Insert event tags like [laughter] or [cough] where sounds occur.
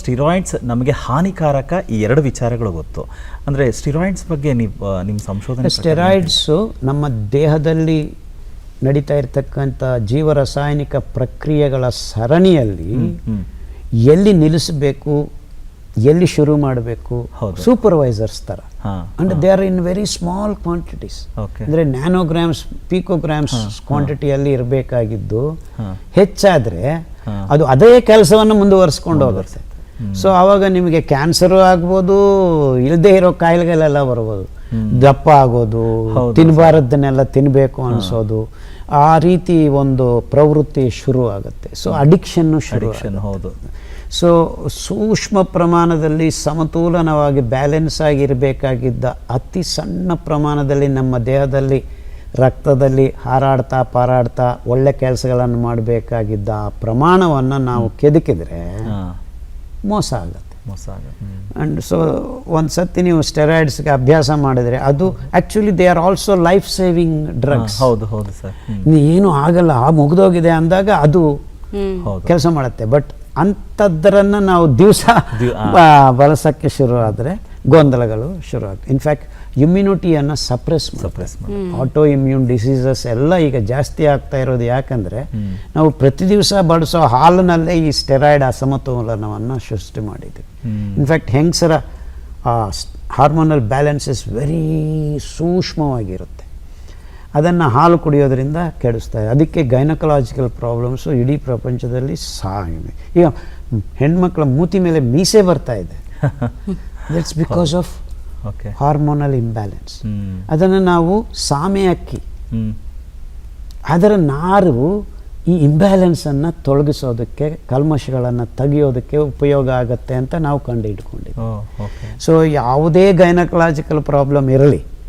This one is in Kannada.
ಸ್ಟಿರಾಯ್ಡ್ಸ್ ನಮಗೆ ಹಾನಿಕಾರಕ ಈ ಎರಡು ವಿಚಾರಗಳು ಗೊತ್ತು. ಅಂದರೆ ಸ್ಟಿರಾಯ್ಡ್ಸ್ ಬಗ್ಗೆ ನೀವು ನಿಮ್ಮ ಸಂಶೋಧನೆ ಸ್ಟೆರಾಯ್ಡ್ಸು ನಮ್ಮ ದೇಹದಲ್ಲಿ ನಡೀತಾ ಇರತಕ್ಕಂಥ ಜೀವರಾಸಾಯನಿಕ ಪ್ರಕ್ರಿಯೆಗಳ ಸರಣಿಯಲ್ಲಿ ಎಲ್ಲಿ ನಿಲ್ಲಿಸಬೇಕು ಎಲ್ಲಿ ಶುರು ಮಾಡಬೇಕು ಸೂಪರ್ವೈಸರ್ಸ್ ಥರ and they are in very small quantities. ಅಂದರೆ ನ್ಯಾನೋಗ್ರಾಮ್ಸ್ ಪೀಕೋಗ್ರಾಮ್ಸ್ ಕ್ವಾಂಟಿಟಿಯಲ್ಲಿ ಇರಬೇಕಾಗಿದ್ದು. ಹೆಚ್ಚಾದರೆ ಅದು ಅದೇ ಕೆಲಸವನ್ನು ಮುಂದುವರಿಸ್ಕೊಂಡು ಹೋಗುತ್ತೆ. ಸೊ ಆವಾಗ ನಿಮಗೆ ಕ್ಯಾನ್ಸರು ಆಗ್ಬೋದು ಇಲ್ಲದೆ ಇರೋ ಕಾಯಿಲೆಗಳೆಲ್ಲ ಬರ್ಬೋದು. ದಪ್ಪ ಆಗೋದು. ತಿನ್ನಬಾರದನ್ನೆಲ್ಲ ತಿನ್ನಬೇಕು ಅನಿಸೋದು. ಆ ರೀತಿ ಒಂದು ಪ್ರವೃತ್ತಿ ಶುರು ಆಗುತ್ತೆ. ಸೊ ಅಡಿಕ್ಷನ್ನು ಶುರು ಅಡಿಕ್ಷನ್ ಹೌದು. ಸೊ ಸೂಕ್ಷ್ಮ ಪ್ರಮಾಣದಲ್ಲಿ ಸಮತೋಲನವಾಗಿ ಬ್ಯಾಲೆನ್ಸ್ ಆಗಿರಬೇಕಾಗಿದ್ದ ಅತಿ ಸಣ್ಣ ಪ್ರಮಾಣದಲ್ಲಿ ನಮ್ಮ ದೇಹದಲ್ಲಿ ರಕ್ತದಲ್ಲಿ ಹಾರಾಡ್ತಾ ಪಾರಾಡ್ತಾ ಒಳ್ಳೆ ಕೆಲಸಗಳನ್ನು ಮಾಡಬೇಕಾಗಿದ್ದ ಆ ಪ್ರಮಾಣವನ್ನು ನಾವು ಕೆದಕಿದ್ರೆ ಮೋಸ ಆಗುತ್ತೆ. ಮೋಸ ಆಗುತ್ತೆ. ಅಂಡ್ ಆ್ಯಂಡ್ ಸೊ ಒಂದು ಸತಿ ನೀವು ಸ್ಟೆರಾಯ್ಡ್ಸ್ಗೆ ಅಭ್ಯಾಸ ಮಾಡಿದರೆ ಅದು actually they are also life saving drugs ಹೌದು ಹೌದು ಸರ್. ನೀ ಏನು ಆಗಲ್ಲ ಆ ಮುಗಿದೋಗಿದೆ ಅಂದಾಗ ಅದು ಕೆಲಸ ಮಾಡುತ್ತೆ. ಬಟ್ ಅಂಥದ್ದರನ್ನು ನಾವು ದಿವಸ ದಿವ್- ಬಳಸೋಕ್ಕೆ ಶುರು ಆದರೆ ಗೊಂದಲಗಳು ಶುರು ಆಗ್ತದೆ. ಇನ್ಫ್ಯಾಕ್ಟ್ ಇಮ್ಯುನಿಟಿಯನ್ನು ಸಪ್ರೆಸ್ ಸಪ್ರೆಸ್ ಮಾಡಿ ಆಟೋ ಇಮ್ಯೂನ್ ಡಿಸೀಸಸ್ ಎಲ್ಲ ಈಗ ಜಾಸ್ತಿ ಆಗ್ತಾ ಇರೋದು ಯಾಕಂದರೆ ನಾವು ಪ್ರತಿ ದಿವಸ ಬಳಸೋ ಹಾಲಿನಲ್ಲೇ ಈ ಸ್ಟೆರಾಯ್ಡ್ ಅಸಮತೋಲನವನ್ನು ಸೃಷ್ಟಿ ಮಾಡಿದ್ದೀವಿ. ಇನ್ಫ್ಯಾಕ್ಟ್ ಹೆಂಗಸರ ಹಾರ್ಮೋನಲ್ ಬ್ಯಾಲೆನ್ಸಸ್ ವೆರಿ ಸೂಕ್ಷ್ಮವಾಗಿರುತ್ತೆ. ಅದನ್ನು ಹಾಲು ಕುಡಿಯೋದ್ರಿಂದ ಕೆಡಿಸ್ತಾರೆ. ಅದಕ್ಕೆ ಗೈನಕಲಾಜಿಕಲ್ ಪ್ರಾಬ್ಲಮ್ಸು ಇಡೀ ಪ್ರಪಂಚದಲ್ಲಿ ಸಾಗಿವೆ ಈಗ ಹೆಣ್ಮಕ್ಳ ಮೂತಿ ಮೇಲೆ ಮೀಸೆ ಬರ್ತಾ ಇದೆ. [laughs] That's because of hormonal imbalance ಅದನ್ನು ನಾವು ಸಾಮೆ ಅಕ್ಕಿ. ಅದರ ನಾರು ಈ ಇಂಬ್ಯಾಲೆನ್ಸನ್ನು ತೊಲಗಿಸೋದಕ್ಕೆ ಕಲ್ಮಶಗಳನ್ನು ತೆಗೆಯೋದಕ್ಕೆ ಉಪಯೋಗ ಆಗುತ್ತೆ ಅಂತ ನಾವು ಕಂಡು ಹಿಡ್ಕೊಂಡಿದ್ದೀವಿ ಓಕೆ ಸೊ ಯಾವುದೇ ಗೈನಕಲಾಜಿಕಲ್ ಪ್ರಾಬ್ಲಮ್ ಇರಲಿ